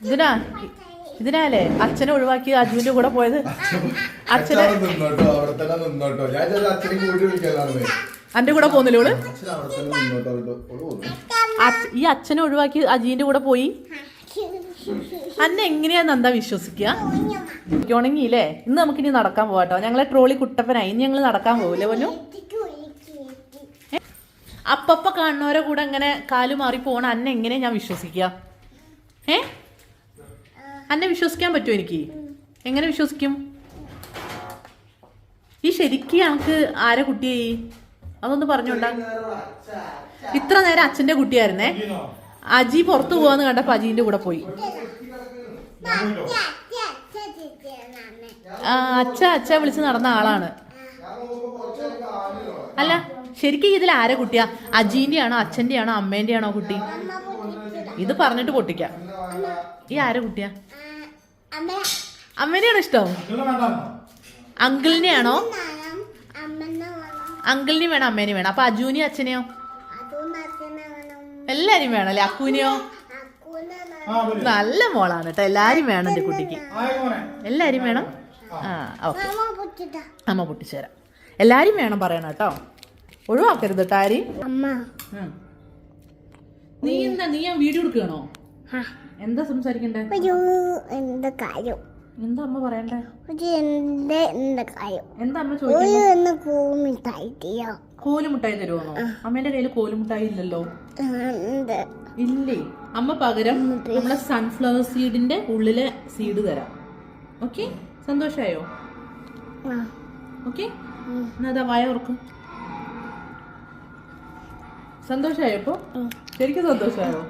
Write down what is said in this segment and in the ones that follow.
ഇതിനാ? ഇതിനാലേ? അച്ഛനെ ഒഴിവാക്കി അജുവിന്റെ കൂടെ പോയത്? അച്ഛനെ അന്റെ കൂടെ പോന്നില്ല ഈ അച്ഛനെ ഒഴിവാക്കി അജീന്റെ കൂടെ പോയി? അന്നെ എങ്ങനെയാ നന്ദ വിശ്വസിക്കുക ഉണങ്ങിയില്ലേ? ഇന്ന് നമുക്ക് ഇനി നടക്കാൻ പോവാട്ടോ. ഞങ്ങളെ ട്രോളി കുട്ടപ്പനായി. ഇനി ഞങ്ങൾ നടക്കാൻ പോവില്ലേ പൊന്നു? അപ്പപ്പ കാണുന്നവരെ കൂടെ ഇങ്ങനെ കാലു മാറി പോണ അന്നെ എങ്ങനെയാ ഞാൻ വിശ്വസിക്കുക ഏ? അന്നെ വിശ്വസിക്കാൻ പറ്റുമോ എനിക്ക്? എങ്ങനെ വിശ്വസിക്കും? ഈ ശരിക്കും ഞങ്ങൾക്ക് ആരെ കുട്ടിയായി? അതൊന്ന് പറഞ്ഞോണ്ട. ഇത്ര നേരം അച്ഛന്റെ കുട്ടിയായിരുന്നേ. അജി പുറത്തു പോവാന്ന് കണ്ടപ്പോ അജീന്റെ കൂടെ പോയി. ആ, അച്ഛ അച്ഛ വിളിച്ച് നടന്ന ആളാണ്. അല്ല ശരിക്കും ഇതിൽ ആരെ കുട്ടിയാ? അജീന്റെ ആണോ അച്ഛന്റെ ആണോ അമ്മേന്റെ ആണോ കുട്ടി? ഇത് പറഞ്ഞിട്ട് പൊട്ടിക്കാം. ഈ ആരെ കുട്ടിയാ? അമ്മേനെയാണോ ഇഷ്ടം? അങ്കിളിനെ ആണോ അങ്കിളിനെയും വേണം അമ്മേനെയും വേണം. അപ്പൊ അജുവിനെയും അച്ഛനെയോ? എല്ലാരും വേണം. അല്ലെ? അക്കുവിനെയോ? നല്ല മോളാണ് കേട്ടോ. എല്ലാരും വേണം എന്റെ കുട്ടിക്ക്. എല്ലാരും വേണം? ആ. ഓക്കെ. അമ്മ പൊട്ടിച്ചേരാം എല്ലാരും വേണം പറയണം കേട്ടോ. ഒഴിവാക്കരുത് കേട്ടോ ആരെയും. അമ്മ. നീ എന്താ? നീ ഞാൻ വീഡിയോ കൊടുക്കണോ ആ, എന്താ സംസാരിക്കണ്ടേ? ഒരു എന്താ കാര്യം? എന്താ അമ്മ പറയണ്ടേ? ഒരു എന്താ എന്താ കാര്യം? എന്താ അമ്മ ഒരു കൂമിട്ടായിട്ടിയോ കോലുമുട്ടായി തരുമോ അമ്മേന്റെ കയ്യിൽ കോലുമുട്ടായി ഇല്ലല്ലോ. എന്ത് ഇല്ലേ? അമ്മ പകരം നമ്മളെ സൺഫ്ലവർ സീഡിന്റെ ഉള്ളിലെ സീഡ് തരാം. ഓക്കെ? സന്തോഷായോ? ഓക്കെ? എന്നാ ഓർക്കും സന്തോഷായോ ഇപ്പൊ. ശരിക്കും സന്തോഷായോ?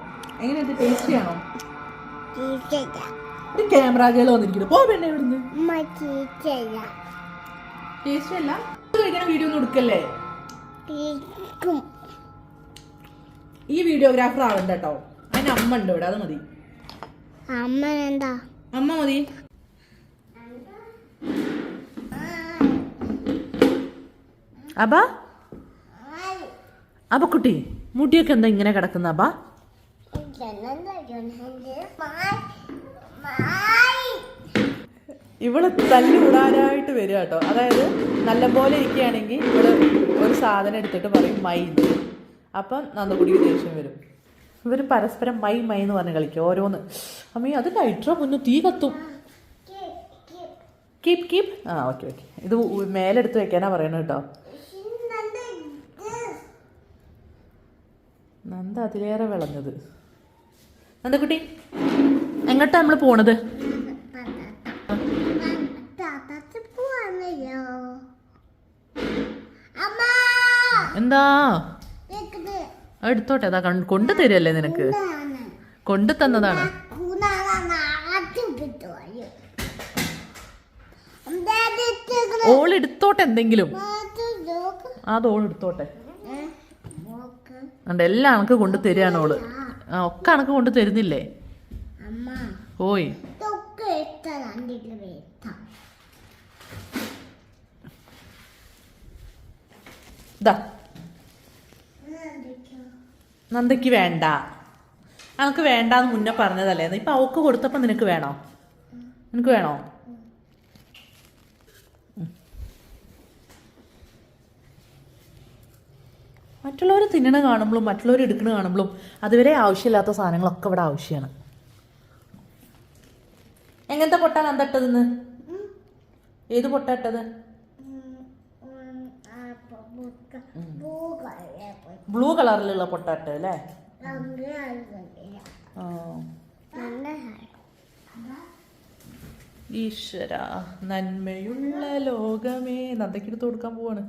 എങ്ങനെയാ ടേസ്റ്റി ആണോ? ചീച്ചല്ല ഒരു ക്യാമറ കേൾ വന്നിരിക്കുന്നു പോ പെണ്ണെ ഇവിടുന്ന്. അമ്മ ചീച്ചല്ല ടേസ്റ്റ് അല്ല ഇത് കഴിക്കണ വീഡിയോ ഒന്നും എടുക്കല്ലേ? കേക്കും. ഈ വീഡിയോഗ്രാഫർ ആവണ്ട കേട്ടോ. അതിന് അമ്മ ഉണ്ട് ഇവിടെ അത് മതി. അമ്മ എന്താ അമ്മ മതി. അബാ? അബക്കുട്ടി മുടിയൊക്കെ എന്താ ഇങ്ങനെ കിടക്കുന്ന അബാ? ഇവൾ തല്ലുകൂടാനായിട്ട് വരിക കേട്ടോ. അതായത് നല്ലപോലെ ഇരിക്കുകയാണെങ്കിൽ ഇവൾ ഒരു സാധനം എടുത്തിട്ട് പറയും മൈ. അപ്പം നന്ദകുടിക്ക് ദേഷ്യം വരും. ഇവർ പരസ്പരം മൈ മൈ എന്ന് പറഞ്ഞ് കളിക്കും ഓരോന്ന്. അമ്മീ അത് ലൈറ്ററോ മുന്നേ തീ കത്തും. Keep keep. ആ ഓക്കെ ഓക്കെ. ഇത് മേലെടുത്ത് വെക്കാനാ പറയണത് കേട്ടോ. നന്ദ അതിലേറെ വിളഞ്ഞത്. നന്ദക്കുട്ടി എങ്ങോട്ടാ നമ്മൾ പോണത്? എന്താ? എടുത്തോട്ടെ അതാ കൊണ്ടു തരുമല്ലേ നിനക്ക്? കൊണ്ടു തന്നതാണ്. എന്താ ഓൾ എടുത്തോട്ടെ എന്തെങ്കിലും. അതോളെടുത്തോട്ടെ അത് ഓൾ എടുത്തോട്ടെ. ഏ? എല്ലാം എനിക്ക് കൊണ്ടു തരികയാണ് ഓൾ. ആ ഒക്കെ കണക്ക് കൊണ്ട് തരുന്നില്ലേ? ഓയ്. ഇതാ നന്ദയ്ക്ക് വേണ്ട. അനക്ക് വേണ്ടാന്ന് മുന്നേ പറഞ്ഞതല്ലേ? ഇപ്പൊ അവക്ക് കൊടുത്തപ്പോ നിനക്ക് വേണോ? നിനക്ക് വേണോ? മറ്റുള്ളവർ തിന്നണ കാണുമ്പോഴും മറ്റുള്ളവർ എടുക്കണ കാണുമ്പോഴും അതുവരെ ആവശ്യമില്ലാത്ത സാധനങ്ങളൊക്കെ ഇവിടെ ആവശ്യമാണ്. എങ്ങനത്തെ പൊട്ടാ നന്ദട്ടതെന്ന് ഏത് പൊട്ടാട്ടത് ബ്ലൂ കളറിലുള്ള പൊട്ടാട്ട് അല്ലേ. ഈശ്വര നന്മയുള്ള ലോകമേ നന്ദക്കെടുത്ത് കൊടുക്കാൻ പോവാണ്.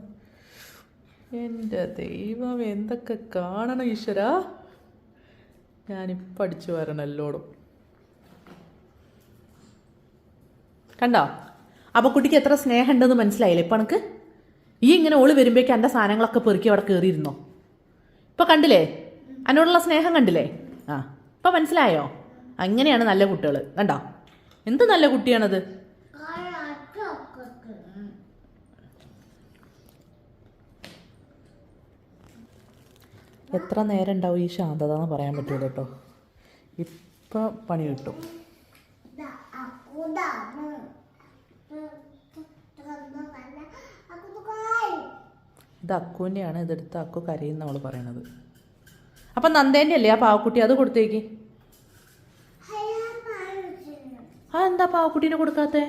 എന്റെ ദൈവം എന്തൊക്കെ കാണണം ഈശ്വര? ഞാനിപ്പോൾ അടിച്ചു വരണം എല്ലോടും കണ്ടോ? അപ്പൊ കുട്ടിക്ക് എത്ര സ്നേഹമുണ്ടെന്ന് മനസ്സിലായില്ലേ ഇപ്പൊ എനിക്ക് ഈ ഇങ്ങനെ ഓൾ വരുമ്പോഴേക്കും എന്റെ സാധനങ്ങളൊക്കെ പെറുക്കി അവിടെ കയറിയിരുന്നോ ഇപ്പൊ കണ്ടില്ലേ? എന്നോടുള്ള സ്നേഹം കണ്ടില്ലേ? ആ. ഇപ്പൊ മനസ്സിലായോ? അങ്ങനെയാണ് നല്ല കുട്ടികൾ കണ്ടോ? എന്ത് നല്ല കുട്ടിയാണത്? എത്ര നേരം ഉണ്ടാവും ഈ ശാന്തത എന്ന് പറയാൻ പറ്റൂല കേട്ടോ. ഇപ്പം പണി കിട്ടും. ഇത് അക്കുവിന്റെയാണ് ഇതെടുത്ത് അക്കു കരയുന്ന അവൾ പറയണത്. അപ്പം നന്ദേന്റെ അല്ലേ ആ പാവക്കുട്ടി? അത് കൊടുത്തേക്ക്. ആ എന്താ പാവക്കുട്ടീനെ? കൊടുക്കാത്തേ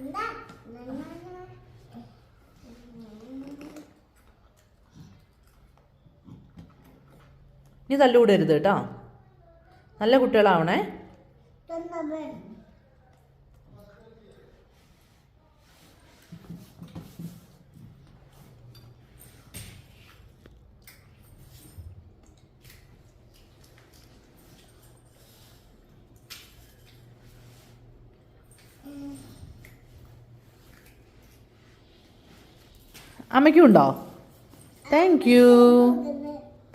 എന്താ പാവുന്നു എന്താ നീ തല്ലുകൂടരുത് കേട്ടോ. നല്ല കുട്ടികളാവണേ. അമ്മയ്ക്കുണ്ടോ താങ്ക് യു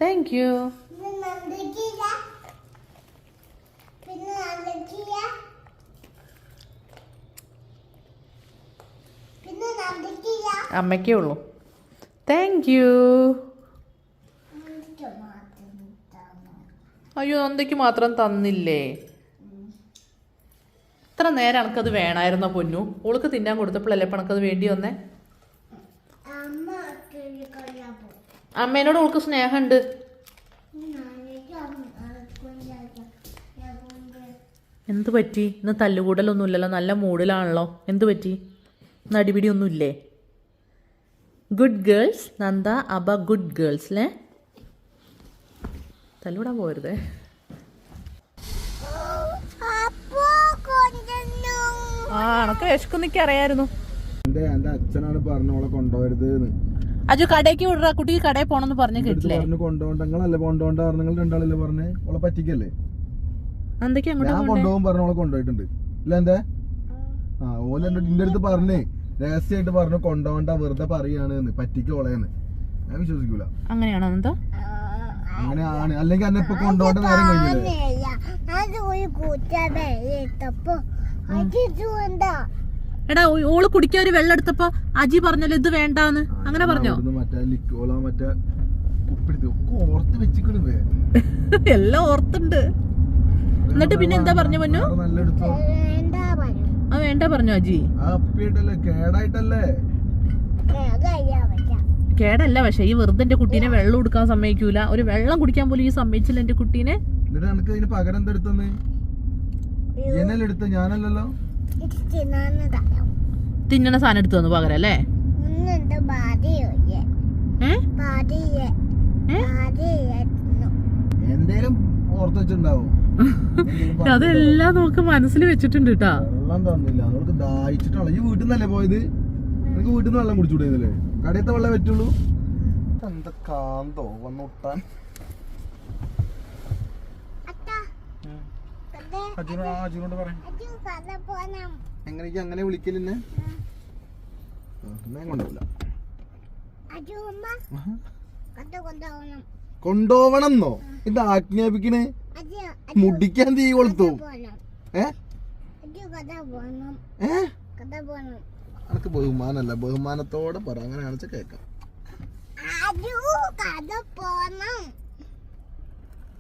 താങ്ക് യു പിന്നെ നന്ദിക്കില്ല പിന്നെ നന്ദിക്കില്ല പിന്നെ നന്ദിക്കില്ല അമ്മയ്ക്കേ ഉള്ളൂ. Thank you. അയ്യോ നന്ദയ്ക്ക് മാത്രം തന്നില്ലേ? ഇത്ര നേരം എനക്കത് വേണമായിരുന്നോ പൊന്നു? ഓൾക്ക് തിന്നാൻ കൊടുത്തപ്പോഴല്ലേ ഇപ്പം എനക്കത് വേണ്ടി വന്നേ? അമ്മേനോട് ഓൾക്ക് സ്നേഹമുണ്ട്. എന്ത് പറ്റി? ഇന്ന് തല്ലുകൂടലൊന്നുമില്ലല്ലോ നല്ല മൂഡിലാണല്ലോ എന്ത് പറ്റി? ഇന്ന് അടിപിടി ഒന്നും ഇല്ലേ ഗുഡ് ഗേൾസ് നന്ദ അബ ഗുഡ് ഗേൾസ് അല്ലേ തല്ലൂടാ പോരുത് ആ എനക്ക് വിശക്കുന്നിക്ക് അറിയായിരുന്നു. എന്റെ എന്റെ അച്ഛനാണ് അജു കടയ്ക്ക് വിടറ കുട്ടിക്ക് കടയിൽ പോണെന്ന് പറഞ്ഞു കേട്ടില്ലേ? പറഞ്ഞു കൊണ്ടുപോകണ്ട നിങ്ങളല്ലേ കൊണ്ടുപോകണ്ട പറഞ്ഞു നിങ്ങൾ രണ്ടാളല്ലേ പറഞ്ഞേ? ഓളെ പറ്റിക്കല്ലേ? ഞാൻ കൊണ്ടുപോകും കൊണ്ടുപോയിട്ടുണ്ട്. ഇല്ല എന്താ? ആ ഓല എന്റെ അടുത്ത് പറഞ്ഞേ. രഹസ്യമായിട്ട് പറഞ്ഞു കൊണ്ടോണ്ട വെറുതെ പറയാണ് പറ്റിക്കോളേന്ന്. ഞാൻ വിശ്വസിക്കൂല. അങ്ങനെയാണോ എന്താ അങ്ങനെയാണ്. അല്ലെങ്കിൽ അന്നെ ഇപ്പൊ കൊണ്ടോണ്ട നേരം കഴിഞ്ഞില്ലേ? എടാ ഓൾ കുടിക്കാൻ ഒരു വെള്ളം എടുത്തപ്പോ അജി പറഞ്ഞല്ലോ ഇത് വേണ്ടാന്ന്. അങ്ങനെ പറഞ്ഞോ? അവിടുന്ന് മറ്റേ ലിക്കോള മറ്റേ ഉപ്പിടുത്ത് ഒക്കെ ഓർത്ത് വെച്ചിക്കണേ എല്ലാം ഓർത്തുണ്ട്. എന്നിട്ട് പിന്നെ എന്താ പറഞ്ഞു പൊന്നു? ആ വേണ്ട പറഞ്ഞു അജി. കേടല്ല പക്ഷെ ഈ വെറുതെ എന്റെ കുട്ടീനെ വെള്ളം കൊടുക്കാൻ സമ്മതിക്കൂല. ഒരു വെള്ളം കുടിക്കാൻ പോലും ഈ സമ്മതിച്ചില്ല എന്റെ കുട്ടീനെ. പകരം ഞാനല്ലല്ലോ. തിന്നണ സാധനം എടുത്തു തന്നു പകരം അല്ലേ? എന്തേലും അതെല്ലാം നമുക്ക് മനസ്സിൽ വെച്ചിട്ടുണ്ട് കേട്ടാ വെള്ളം തന്നില്ല. അവൾക്ക് ദാഹിച്ചിട്ടാണ്. ഈ വീട്ടിൽ നിന്നല്ലേ പോയത്? നിനക്ക് വീട്ടിൽ നിന്ന് വെള്ളം കുടിച്ചുകൂടെയല്ലേ കടയത്തെ വെള്ളം പറ്റുള്ളൂ. എന്താ കാന്തോ വന്നൊട്ടാൻ അജുനോട് പറയാം. എങ്ങനെയൊക്കെ അങ്ങനെ വിളിക്കലിന്നെ കൊണ്ടുപോല കൊണ്ടോവണം എന്നോ? ഇത് ആജ്ഞാപിക്കണേ? മുടിക്കാൻ തീ കൊളുത്തു. പോണം അനക്ക് ബഹുമാനല്ല. ബഹുമാനത്തോടെ പറ. അങ്ങനെ കാണിച്ച കേക്കാം.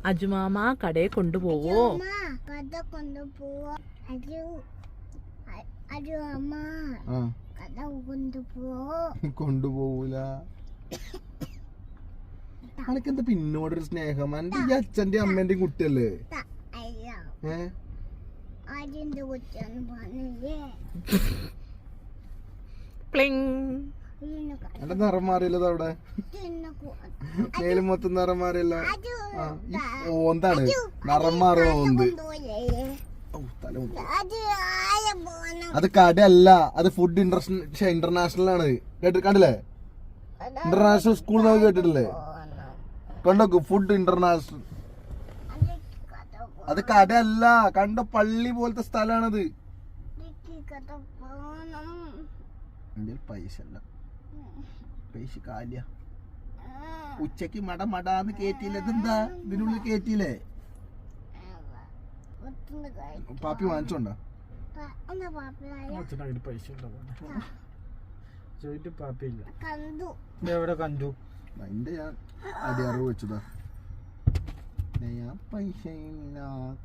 അജുമാമ കടയെ കൊണ്ടുപോവോ? അമ്മ കഥ കൊണ്ടുപോവാ. അജു അ- അജു അമ്മ ആ. കൊണ്ടുപോ കൊണ്ടുപോകൂല അനക്കെന്താ പിന്നോടൊരു സ്നേഹം? എന്റെ അച്ഛന്റെ അമ്മേന്റെ കുട്ടിയല്ലേ? ത- അയ്യോ ഏ അജിന്റെ കുറ്റൊന്ന് പറഞ്ഞേ പ്ലിങ്. ഇതിന് ക- എന്റെ നിറം മാറിയില്ലത് അവിടെ? മേലും മൊത്തം നിറം മാറിയില്ല? ആ ഈ ഓന്താണ് നിറം മാറിയ ഓന്ത്. കൊണ്ടുപോയേ ഔ, തല മുട്ടി. അജു ആയ പോണം അത് കടയല്ല. അത് ഫുഡ് ഇന്റർനാഷണൽ ഇന്റർനാഷണൽ ആണ്. കേട്ടി കണ്ടില്ലേ? ഇന്റർനാഷണൽ സ്കൂൾ നമുക്ക് കേട്ടിട്ടില്ലേ? കണ്ടോക്കു? ഫുഡ് ഇന്റർനാഷണൽ അത് കടയല്ല കണ്ട പള്ളി പോലത്തെ എന്റെ പൈസ അല്ല പൈസ കാലിയ. ഉച്ചയ്ക്ക് മട മടാന്ന് കേറ്റിയില്ല? ഇതെന്താ? ഇതിനുള്ളിൽ കേറ്റിയില്ലേ? പാപ്പി വാങ്ങിച്ചോണ്ടാ? പൈസ പാപ്പയില്ല കണ്ടു. എവിടെ കണ്ടു? അതിന്റെ ഞാൻ അടിയറവ് വെച്ചതാ. നയാ പൈസ ഇല്ല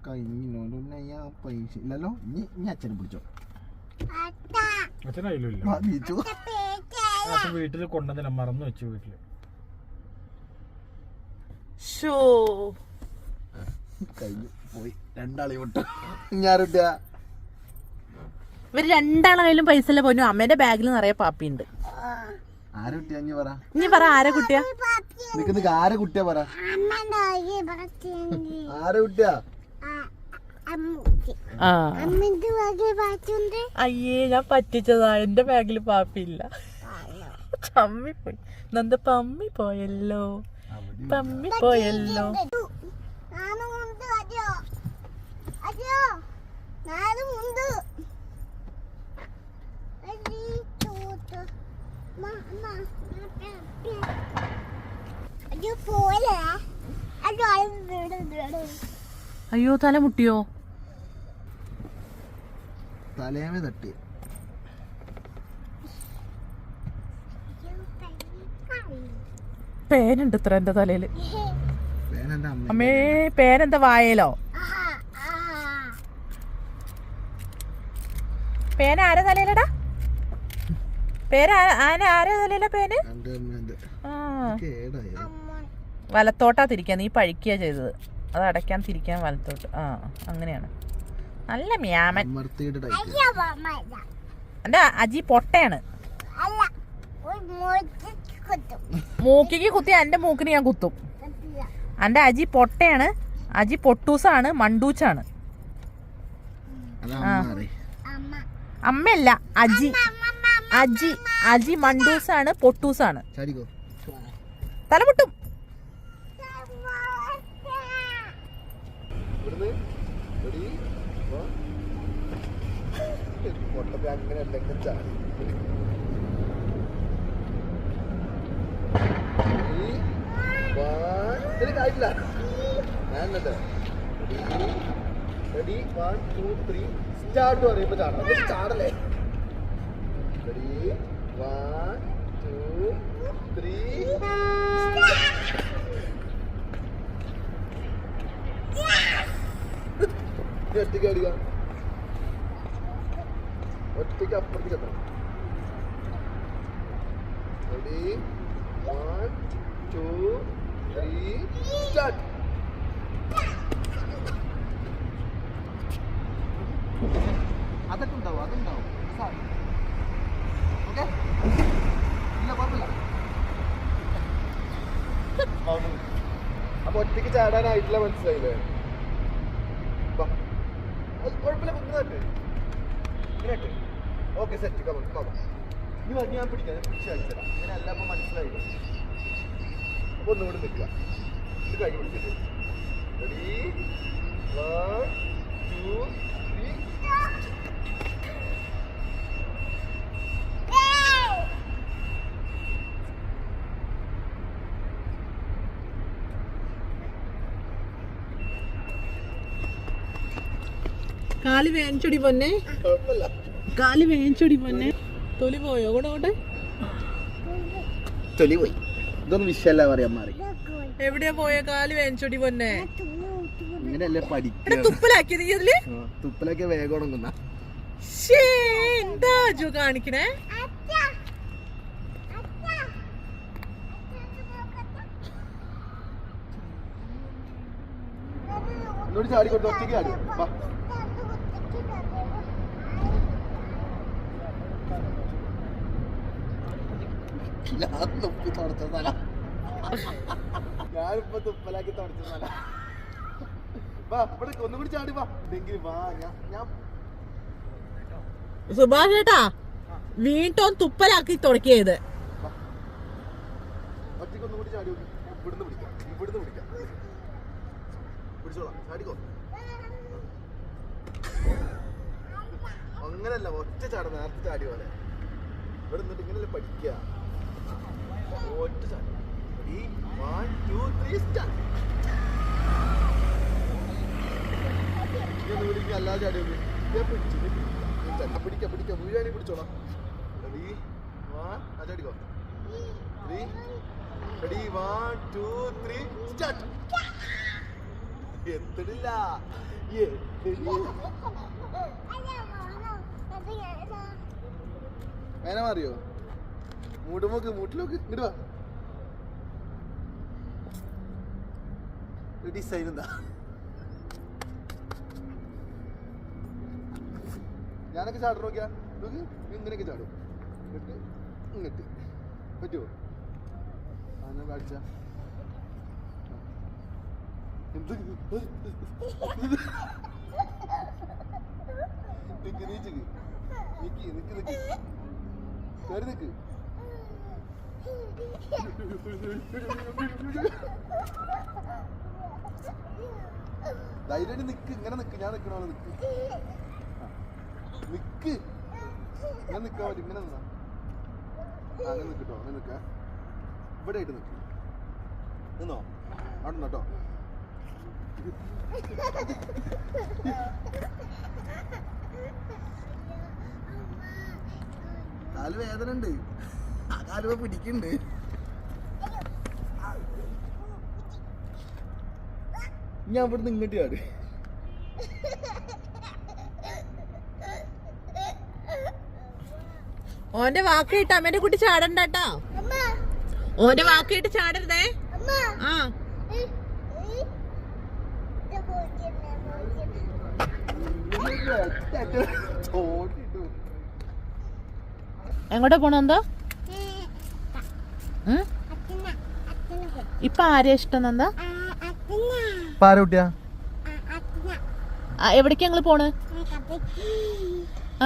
കഴിഞ്ഞോലു നയാ പൈസ ഇല്ലല്ലോ ഇനി ഇനി അച്ഛനെ പിടിച്ചോ അച്ഛനായില്ല പേച്ചായ അച്ഛൻ വീട്ടിൽ കൊണ്ടുവന്നില്ല മറന്നു വെച്ചു വീട്ടിൽ. ഷോ കഴിഞ്ഞു പോയി. രണ്ടാളി വിട്ടു. ഞാറുട്ടിയാ ഇവർ രണ്ടാളായാലും പൈസ അല്ല പോന്നു. അമ്മേന്റെ ബാഗിൽ നിറയെ പാപ്പിയുണ്ട്. ഇനി പറ ആരെ കുട്ടിയാ? നിക്ക് ആരെ കുട്ടിയാ പറ? ആരെ കുട്ടിയാ? അയ്യേ ഞാൻ പറ്റിച്ചതാ. എന്റെ ബാഗിൽ പാപ്പില്ല. ചമ്മി പോയി നന്ദ പമ്മി പോയല്ലോ? പമ്മി പോയല്ലോ? നാനും ഉണ്ട് അയ്യോ അയ്യോ നാനും ഉണ്ട് അരി ചോട്ട് അയ്യോ തല മുട്ടിയോ? തലേമേ തട്ടി. പേനുണ്ട് ഇത്ര എന്റെ തലയിൽ. അമ്മേ. പേനെന്താ വായലോ? പേന ആരെ തലയിലടാ? പേര് ആന ആരെ തലയില കേടായി വലത്തോട്ടാ തിരിക്കാൻ നീ പഴിക്കുക ചെയ്തത്. അത് അടയ്ക്കാൻ തിരിക്കാൻ വലത്തോട്ട്. ആ അങ്ങനെയാണ്. നല്ല മ്യാമൻ. എന്റെ അജി പൊട്ടയാണ്. മൂക്കിക്ക് കുത്തി. എന്റെ മൂക്കിന് ഞാൻ കുത്തും. എന്റെ അജി പൊട്ടയാണ്. അജി പൊട്ടൂസാണ് മണ്ടൂച്ചാണ്. അമ്മയല്ല അജി. അജി അജി മണ്ടൂസാണ് പൊട്ടൂസാണ് തലമുട്ടും അങ്ങനെ എന്തെങ്കിലും ചാടി. ഞാൻ? Ready? One, two, three. Start പറയുമ്പോ എന്നിട്ട് ചാടല്ലേ Ready? One, two, three. ഇനി ഒറ്റയ്ക്ക് അടിക്കുക ഒറ്റയ്ക്ക് അപ്പുറത്തേക്ക് എത്തണം. Ready one two three start അതൊക്കെ ഉണ്ടാവും അതുണ്ടാവും ഓക്കെ ഇല്ല കുഴപ്പമില്ല അപ്പൊ ഒറ്റയ്ക്ക് ചാടാനായിട്ടില്ല മനസ്സിലായില്ലേ? കുഴപ്പമില്ല കുന്നതായിട്ട് ഓക്കെ സെറ്റ് കമ കമ ഇനി വന്ന് ഞാൻ പിടിക്കാം പിടിച്ച് കളിച്ചതാ ഇങ്ങനെ അപ്പൊ മനസ്സിലായില്ല? അപ്പൊ ഒന്നുകൂടി നിൽക്കുക. ഇത് കൈ പിടിച്ചിട്ട്. റെഡി വൺ ടു ത്രീ കാൽ വേനച്ചൊടി പൊന്നെ. കാൽ വേനച്ചൊടി പൊന്നെ. തൊലി പോയോ? കൂടെ കൂടെ തൊലി പോയി ഇതൊന്നും വിഷയല്ല പറയാൻ മാറി. എവിടെയാ പോയ കാൽ വേനച്ചൊടി പൊന്നെ? ഇങ്ങനെയല്ലേ പഠിക്കുക? വേഗം ഉണങ്ങുന്ന. ശ്ശേ, എന്താ അജു കാണിക്കണേ? ഒറ്റയ്ക്ക് ചാടി. ഞാൻ തുപ്പി തുടച്ച സ്ഥലം ഞാനിപ്പോ തുപ്പലാക്കി തുടച്ച സ്ഥലം വാ ഇവിടെ ഒന്നുകൂടി ചാടി വാ. ഇല്ലെങ്കിൽ വാ ഞാൻ ഞാൻ സുഭാഷ് ചേട്ടാ വീണ്ടും തുപ്പലാക്കി തുടക്കിയത് ഒറ്റയ്ക്ക് ഒന്നുകൂടി ചാടി നോക്കി. ഞാൻ ഇവിടുന്ന് പിടിക്കാം ഇവിടുന്ന് പിടിക്കാം പിടിച്ചോളാം. ചാടിക്കോ? അങ്ങനല്ല ഒറ്റ ചാടുന്ന നേരത്തെ ചാടി പോലെ. ഇവിടെ നിന്നിട്ട് ഇങ്ങനെയല്ലേ പഠിക്കുക ഒറ്റ start. ഇനി ഒന്ന് കൂടി ഇനി അല്ലാതെ ചാടി പിടിച്ചു. പിടിക്കാം പിടിക്കാം വീഴാണെങ്കിൽ പിടിച്ചോളാം റെഡി വാ ആ three ready one two three start എത്തണില്ല. മേന മാറിയോ മൂടുമോക്ക് മൂട്ടിലോക്ക് ഇങ്ങോട്ട് വാ. ഡിസൈൻ എന്താ ഞാനൊക്കെ ചാടും നോക്കിയാ? നോക്ക് ഇങ്ങനെയൊക്കെ ചാടും. ഇങ്ങോട്ട് ഇങ്ങോട്ട്. പറ്റുമോ ആ ഞാൻ കാണിച്ച. എന്ത്? നിക്ക് നീച്ചിക്ക് നിക്ക് നിക്ക് നിക്ക്. കയറി നിക്ക്. ധൈര്യം നിക്ക് ഇങ്ങനെ നിക്ക് ഞാൻ നിക്കണോ നിക്ക്. നിക്ക്. ഞാൻ നിക്കാൻ പറ്റും ഇങ്ങനെ നിന്നാ. അങ്ങനെ നിക്കട്ടോ അങ്ങനെ നിക്ക. ഇവിടെ ആയിട്ട് നിക്ക്. നിന്നോ? അവിടെ നിന്നോ കാൽ വേദന ഉണ്ട് ആ കാലുവ പിടിക്കുന്നുണ്ട് ഞാൻ ഇവിടുന്ന് ഇങ്ങോട്ട് ചാട്. ഓന്റെ വാക്ക് കേട്ട് അമ്മേന്റെ കുട്ടി ചാടണ്ട കേട്ടോ. ഓന്റെ വാക്ക് കേട്ട് ചാടരുതേ. ആ. എങ്ങോട്ടാ പോണെന്തോ ഇപ്പൊ ആരെയാ ഇഷ്ടം എന്താ ആരെ കുട്ടിയാ? എവിടേക്ക് ഞങ്ങൾ പോണ്?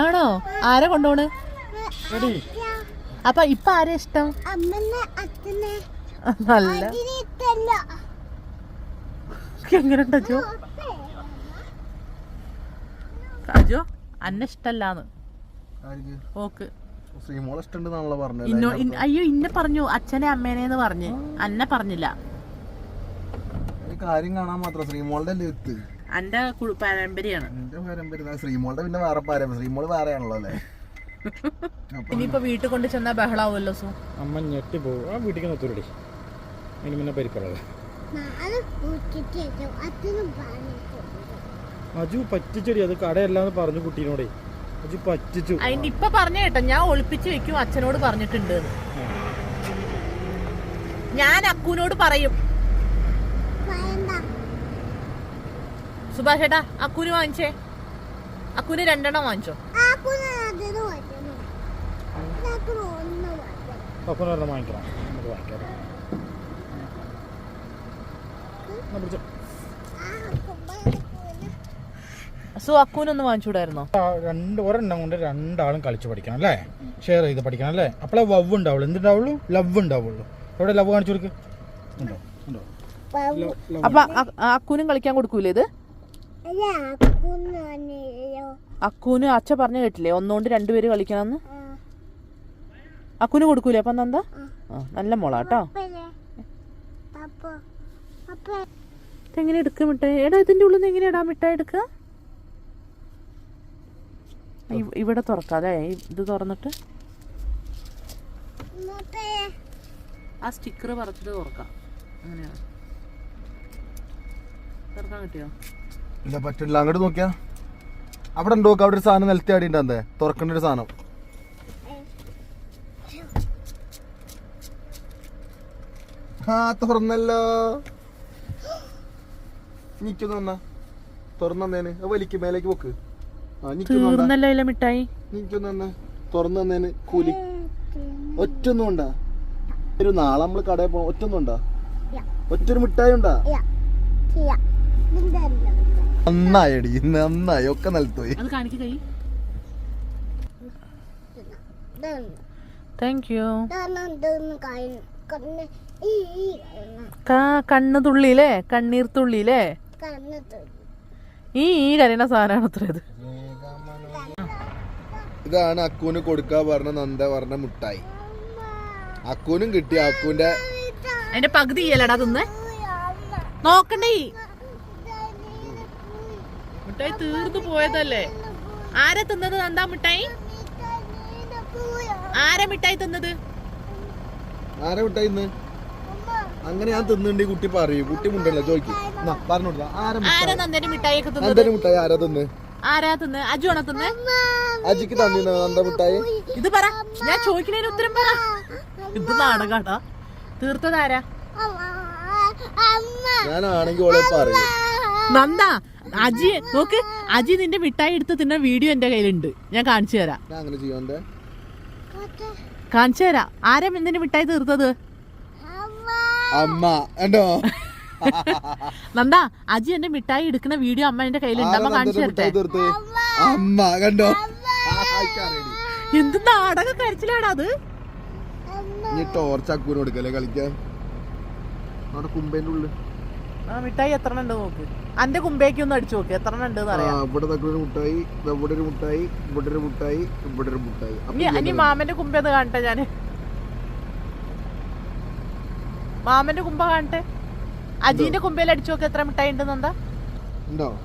ആണോ? ആരെ കൊണ്ടോണ്? അപ്പൊ ഇപ്പൊ ആരെയാ ഇഷ്ടം? നല്ല. എങ്ങനെയുണ്ടോ എങ്ങനെ അജോ? അജോ അന്നെ ഇഷ്ടല്ലാന്ന്. ഓക്ക്. അയ്യോ ഇന്നെ പറഞ്ഞു അച്ഛനെ അമ്മേനെന്ന് പറഞ്ഞ്. അന്നെ പറഞ്ഞില്ല. കാര്യം കാണാൻ മാത്രം ശ്രീമോളുടെ അല്ലേ എത്ത്. അന്റെ പാരമ്പര്യമാണ് എന്റെ പാരമ്പര്യം ശ്രീമോളുടെ പിന്നെ വേറെ പാരമ്പര്യം. ശ്രീമോൾ വേറെയാണല്ലോ അല്ലേ? ഇനിയിപ്പോ വീട്ടിൽ കൊണ്ട് ചെന്നാ ബഹളാവുമല്ലോ സു. അമ്മ ഞെട്ടി പോകും. ആ വീട്ടിൽ നിർത്തൂലടി അതിന് മുന്നേ പറഞ്ഞു അജു പറ്റിച്ചടി അത് കടയല്ലാന്ന് പറഞ്ഞു കുട്ടീനോടെ. അതിന്റെ ഇപ്പൊ പറഞ്ഞ കേട്ടോ ഞാൻ ഒളിപ്പിച്ച് വെക്കും അച്ഛനോട് പറഞ്ഞിട്ടുണ്ട്. ഞാൻ അക്കുനോട് പറയും. സുഭാഷ് ഏട്ടാ അക്കുന് വാങ്ങിച്ചേ? അക്കുന് രണ്ടെണ്ണം വാങ്ങിച്ചോ? വാങ്ങിക്കണം. നമുക്ക് വാങ്ങിക്കാം എന്നാ പിടിച്ചോ. സു അക്കുനൊന്ന് വാങ്ങിച്ചൂടായിരുന്നോ രണ്ട് ഒരെണ്ണം കൊണ്ട് രണ്ടാളും കളിച്ച് പഠിക്കണം അല്ലേ? ഷെയർ ചെയ്ത് പഠിക്കണം അല്ലേ? അപ്പോഴേ വവ് ഉണ്ടാവുള്ളൂ. എന്തുണ്ടാവുള്ളൂ? ലവ് ഉണ്ടാവുള്ളൂ. എവിടെ ലവ് കാണിച്ചു കൊടുക്ക്? ഉണ്ടോ? ഉണ്ടോ. അപ്പൊ അക്കൂനും കളിക്കാൻ കൊടുക്കൂലേ ഇത്? അക്കുന് അച്ഛ പറഞ്ഞു കേട്ടില്ലേ? ഒന്നുകൊണ്ട് രണ്ടുപേര് കളിക്കണമെന്ന് അക്കൂന് കൊടുക്കൂലേ? അപ്പൊ എന്താ നല്ല മോളാട്ടോ. അപ്പല്ലേ അപ്പ അപ്പ ഇതെങ്ങനെ എടുക്കുക മിഠായി? എടാ ഇതിന്റെ ഉള്ളിൽ നിന്ന് എങ്ങനെയാടാ മിഠായി എടുക്കുക ഇവിടെ തുറക്കാം അല്ലേ ഇത് തുറന്നിട്ട്. ആ സ്റ്റിക്കർ പറച്ചിട്ട് തുറക്കാം. അങ്ങനെയാണ് തുറക്കാൻ കിട്ടിയോ? ഇല്ല പറ്റില്ല. അങ്ങോട്ട് നോക്കിയാ. അവിടെ ഉണ്ടോ? അവിടെ ഒരു സാധനം നിലത്തി ആടി ഉണ്ടേ തുറക്കേണ്ട ഒരു സാധനം. ആ തുറന്നല്ലോ. നിക്കൊന്നു വന്നാ. തുറന്നേന് വലിക്ക് മേലേക്ക് പോക്ക്. തീർന്നല്ലോ ഇല്ല മിഠായി. തുറന്നു തന്നേന് കൂലി. ഒറ്റൊന്നും ഉണ്ടാ. ഒരു നാളെ നമ്മൾ കടയിൽ പോണം ഒറ്റൊന്നും ഉണ്ടാ. ഒറ്റൊരു മിഠായി ഉണ്ടാ. നന്നായടി നന്നായി. ഒക്കെ നിലത്തോയി താങ്ക് യു കണ്ണ് തുള്ളിയില്ലേ? കണ്ണീർ തുള്ളിയില്ലേ? ഈ ഈ കരയണ സാധനമാണ് അത്ര ഇത് ഇതാണ് അക്കൂന് കൊടുക്കാ പറഞ്ഞ നന്ദ പറഞ്ഞ മുട്ടായി. അക്കൂനും കിട്ടി. അക്കൂന്റെ അതിന്റെ പകുതി ചെയ്യലടാ തിന്ന്. നോക്കണ്ടേ. മുട്ടായി തീർന്നു പോയതല്ലേ? ആരാ തിന്നത് നന്ദാ മുട്ടായി? ആരാ മിഠായി തിന്നത്? ആരാ മിഠായി അങ്ങനെ ഞാൻ തിന്നുണ്ട് കുട്ടി പറയൂ. കുട്ടി മുണ്ടല്ലോ ചോദിക്കും എന്നാ പറഞ്ഞു കൊടുത്താ ആരാ ആരാ മിഠായി? നന്ദന്റെ മിഠായി ആരാ തിന്ന്? ആരാ തിന്ന് അജു ആണോ തിന്ന് അജിക്ക് തന്നിരുന്ന നന്ദ മുട്ടായി? ഇത് പറ. ഞാൻ ചോദിക്കണേന് ഉത്തരം പറ. ഇത് നാടകാട്ടാ. തീർത്തത് ആരാ? ഞാനാണെങ്കിൽ ഓളെ പറയും. നന്ദ അജി നോക്ക് അജി നിന്റെ മിഠായി എടുത്ത് തിന്ന വീഡിയോ എന്റെ കയ്യിലുണ്ട്. ഞാൻ കാണിച്ചു തരാം. ഞാൻ അങ്ങനെ ചെയ്യാൻ കാണിച്ചു തരാം. ആരാ നിന്റെ മിഠായി തീർത്തത്? അമ്മ. ഉണ്ടോ നന്ദ അജി എന്റെ മിഠായി എടുക്കുന്ന വീഡിയോ അമ്മ എന്റെ കയ്യിലുണ്ട്. അമ്മ കാണിച്ചു തരട്ടെ? അമ്മ. കണ്ടോ. എന്ത് നാടകം കരച്ചിലാടാ അത്? ടോർച്ച് അക്കൂന് കൊടുക്കല്ലേ കളിക്കാൻ? അവിടെ കുമ്പേന്റെ ഉള്ളിൽ. ആ മിഠായി എത്ര ഉണ്ട് നോക്ക്. അന്റെ കുമ്പേക്ക് ഒന്ന് അടിച്ചു നോക്ക്. എത്ര ഉണ്ട് ഇവിടെ ഒരു മുട്ടായി ഇവിടെ ഒരു മുട്ടായി ഇവിടെ ഒരു മുട്ടായി ഇവിടെ ഒരു മുട്ടായി ഇനി ഇനി മാമന്റെ കുമ്പേന്ന് കാണട്ടെ ഞാൻ. മാമന്റെ കുമ്പ കാണട്ടെ. അജീന്റെ കുമ്പയിൽ അടിച്ചു നോക്ക് എത്ര മിഠായി ഉണ്ട് നന്ദ? ഉണ്ടോ?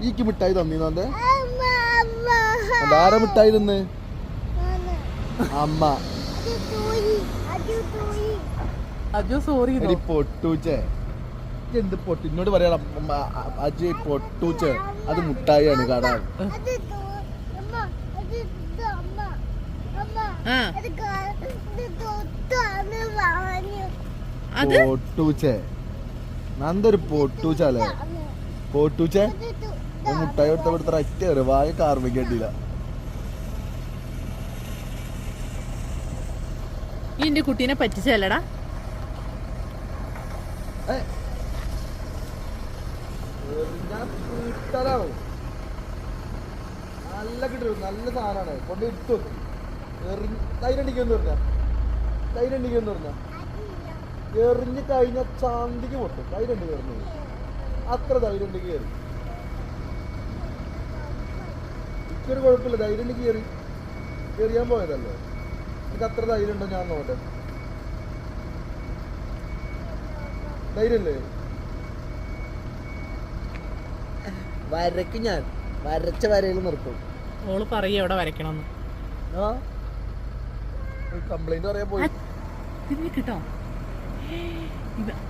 ഈക്ക് മിഠായി തന്നീന്നെ ആരാ മിഠായി തന്നെ? അമ്മ. അജു സോറി പൊട്ടൂച്ചേ. എന്ത് പൊട്ടു? എന്നോട് പറയാ അജു പൊട്ടൂച്ചേ. അത് മുട്ടായിയാണ് കാണാൻ. ആ. അത് പൊട്ടൂച്ചേ. നന്ദൊരു പൊട്ടൂച്ചേ? ഞാൻ മുട്ടായി കൊടുത്ത കൊടുത്ത ഒറ്റ കയറി. വായ കാർമിക കിട്ടിയില്ല. എന്റെ കുട്ടീനെ പറ്റിച്ചല്ലടാ നല്ല കിട്ടും നല്ല സാധനമാണ്. കൊണ്ട് ഇട്ടു. തൈരണ്ടിക്കെന്ന് പറഞ്ഞ. തൈരണ്ടിക്കൊന്നു പറഞ്ഞ. എറിഞ്ഞ് കഴിഞ്ഞ ചാന്തിക്ക് പൊട്ടും തൈരണ്ടി കയറുന്നത് അത്ര ധൈര്യണ്ട് കയറി. ഇക്കൊരു കുഴപ്പമില്ല. ധൈര്യണ്ട് കയറി. കയറിയാൻ പോയതല്ലേ? എനിക്ക് അത്ര ധൈര്യം ഉണ്ടോ ഞാൻ നോട്ടെ ധൈര്യല്ലേ വരയ്ക്കും ഞാൻ. വരച്ച വരയിൽ നിർത്തും. ഓൾ പറയ എവിടെ വരയ്ക്കണം കംപ്ലൈന്റ് പറയാൻ പോയി. കിട്ടോ?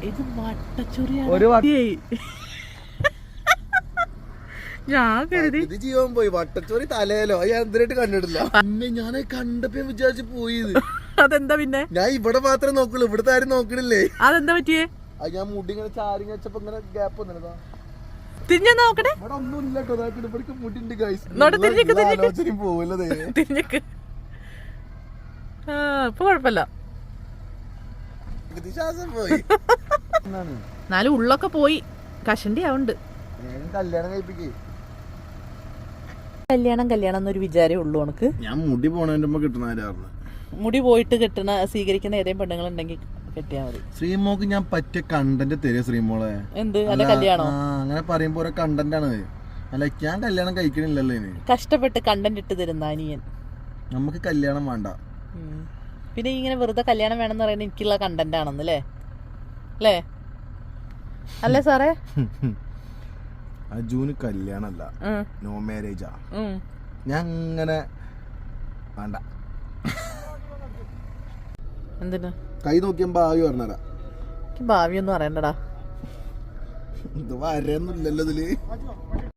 ഇത് വട്ടച്ചൊറിയാണ് ഒരു. ഞാൻ കരുതി. ഇത് ജീവൻ പോയി. വട്ടച്ചോറി തലയിലോ. ഞാൻ എന്തിനായിട്ട് കണ്ടിട്ടില്ല. പിന്നെ ഞാൻ കണ്ടപ്പോ വിചാരിച്ചു പോയത്. അതെന്താ പിന്നെ? ഞാൻ ഇവിടെ മാത്രമേ നോക്കുള്ളൂ. ഇവിടുത്തെ ആരും നോക്കണില്ലേ? അതെന്താ പറ്റിയേ? അത് ഞാൻ മുടി ഇങ്ങനെ ചാരി വെച്ചപ്പോ ഇങ്ങനെ ഗ്യാപ്പ് വന്നിരുന്നോ. തിരിഞ്ഞു നോക്കട്ടെ. ഇവിടെ ഒന്നും ഇല്ല കേട്ടോ ഇവിടേക്ക് മുടി ഉണ്ട് ഗൈസ് ഇങ്ങോട്ട് പോവല്ലേ തിരിഞ്ഞിക്ക്. ആലോചനയും ഇപ്പൊ കുഴപ്പമില്ല. എന്നാലും ഉള്ളൊക്കെ പോയി. കഷണ്ടി ആവുണ്ട്. കല്യാണം കല്യാണം എന്നൊരു വിചാരേ ഉള്ളൂ ഉണക്ക് ഞാൻ മുടി പോണതിന്റെ കിട്ടുന്ന മുടി പോയിട്ട് കിട്ടണ സ്വീകരിക്കുന്ന ഏതെങ്കിലും പെണ്ണുങ്ങളുണ്ടെങ്കിൽ കെട്ടിയാ മതി. ശ്രീമോക്ക് ഞാൻ പറ്റിയ കണ്ടന്റ് തരും ശ്രീമോളെ? എന്ത്? അല്ല കല്യാണോ? അങ്ങനെ പറയുമ്പോ ഓരോ കണ്ടന്റ് ആണ്. അല്ല ഞാൻ കല്യാണം കഴിക്കണില്ലല്ലോ ഇനി. കഷ്ടപ്പെട്ട് കണ്ടന്റ് ഇട്ട് തരുന്ന അനിയൻ. നമുക്ക് കല്യാണം വേണ്ട. പിന്നെ ഇങ്ങനെ വെറുതെ കല്യാണം വേണമെന്ന് പറയുന്നത് എനിക്കുള്ള കണ്ടന്റ് ആണെന്ന് അല്ലേ അല്ലേ അല്ലേ സാറേ? അജുന് കല്യാണല്ല. നോ മാരേജാ ഞാൻ അങ്ങനെ വേണ്ട. എന്തിനാ? കൈ നോക്കിയാൽ ഭാവി പറഞ്ഞതാ ഭാവിയൊന്നും അറിയണ്ടടാ ഇത് ഇതിൽ.